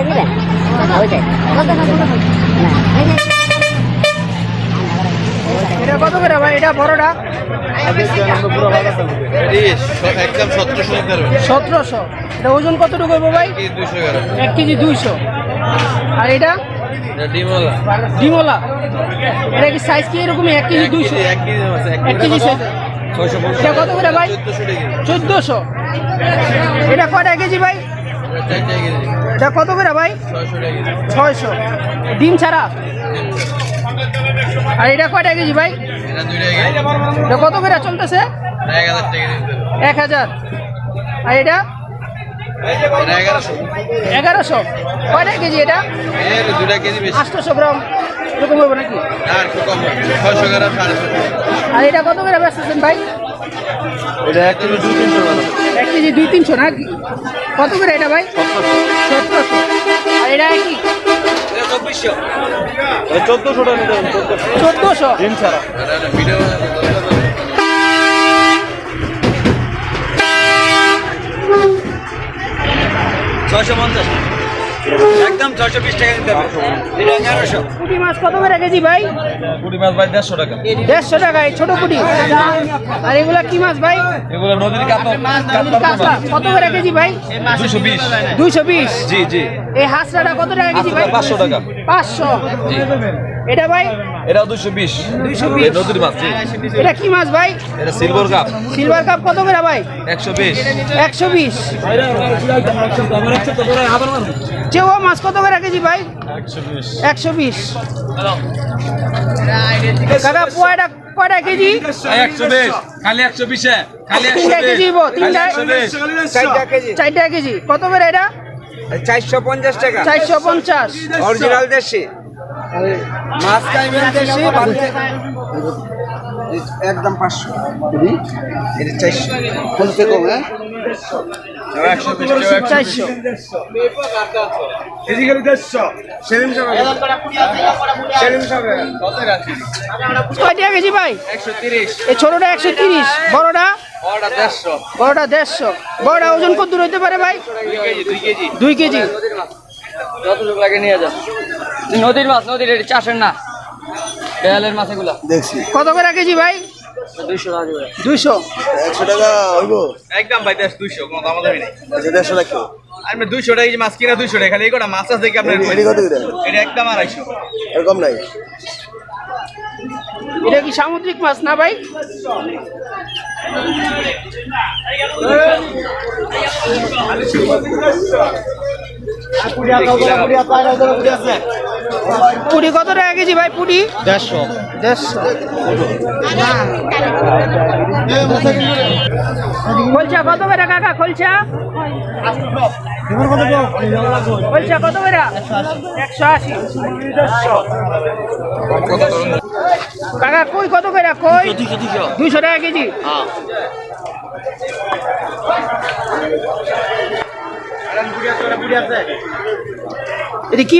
করে দিবেন ওইটাই এটা কত করে ভাই এটা বড়টা সতেরোশো এটা ওজন কতটুকু হবে ভাই এক কেজি দুইশো আর এটা ডিমলা ডিমলা এটা কি সাইজ কি এরকম এক কেজি দুইশো এক কেজি সাইজ এটা কত করে ভাই চোদ্দশো এটা কটা কেজি ভাই এটা কত করে ভাই? ছয়শো। ডিম ছাড়া? আর এটা কয়টা কেজি ভাই? এটা কত করে চলতেছে? এক হাজার। আর এটা? এগারোশো। কয়টা কেজি এটা? আটশোশো গ্রাম। এরকম হবে নাকি? আর এটা কত করে বেচতেছেন ভাই? এটা এক কিলো দু তিনশো এক কেজি দুই তিনশো না কত করে এটা ভাই? সতেরোশো। আর এটা কি? চোদ্দশো। চোদ্দোশো ডিম ছাড়া ছয়শো পঞ্চাশ। একদম ছয়শো বিশ টাকা দিতে হবে। এটা এগারোশো। পুঁটি মাছ কত করে কেজি ভাই? কুড়ি মাছ ভাই দেড়শো টাকা। দেড়শো টাকা এই ছোট পুঁটি আর এগুলা কি মাছ ভাই? এগুলো নদীর কাতলা। কত করে কেজি ভাই? দুশো বিশ। দুশো বিশ? জি জি। এই হাঁসটা কত টাকা কেজি ভাই? পাঁচশো টাকা। পাঁচশো। জি। এটা ভাই? বিশ। দুইশো বিশ। নদীর মাছ এটা কি মাছ ভাই? এটা সিলভার কাপ সিলভার কাপ কত করে ভাই? একশো বিশ। একশো বিশ। চেওয়া মাছ কত করে কেজি ভাই? একশো বিশ। কাকা পোয়াটা কয়টা কেজি? একশো বিশ। খালি একশো বিশে। খালি তিনটা কেজি হইবো, তিনটা? চারটা কেজি। চারটা কেজি। কত করে এটা? চারশো পঞ্চাশ টাকা। চারশো পঞ্চাশ। অরিজিনাল দেশি। মাছ খাইবেন দেশি একদম পাঁচশো। এটা চারশো। কম হ্যাঁ? ছোটটা একশো তিরিশ বড়টা? বড়টা দেড়শো। বড়টা ওজন কত দূর হইতে পারে ভাই? দুই কেজি দুই কেজি। কেজি। যতটুকু লাগে নিয়ে যা। নদীর মাছ নদীর এটা চাষের না। বেয়ালের মাছ এগুলা। দেখছি। কত করে কেজি ভাই? দুইশো টাকা দুইশো? একশো টাকা হইব? একদম ভাই দেড়শো দুইশো কোনো দাম দামি নেই। আচ্ছা দেড়শো টাকা আমি দুইশো টাকা মাছ কিনা দুইশো টাকা খালি এই কটা মাছ আছে দেখে আপনার এটি কত করে এটা একদম আড়াইশো। এরকম নাই। এটা কি সামুদ্রিক মাছ না ভাই? পুরি কত টাকা কেজি ভাই পুরি? দেড়শো। দেড়শো? কত করে কাকা খোলছা কত করে? একশো আশি। কাকা কই কত করে? কই? দুইশো টাকা কেজি? এটা কি?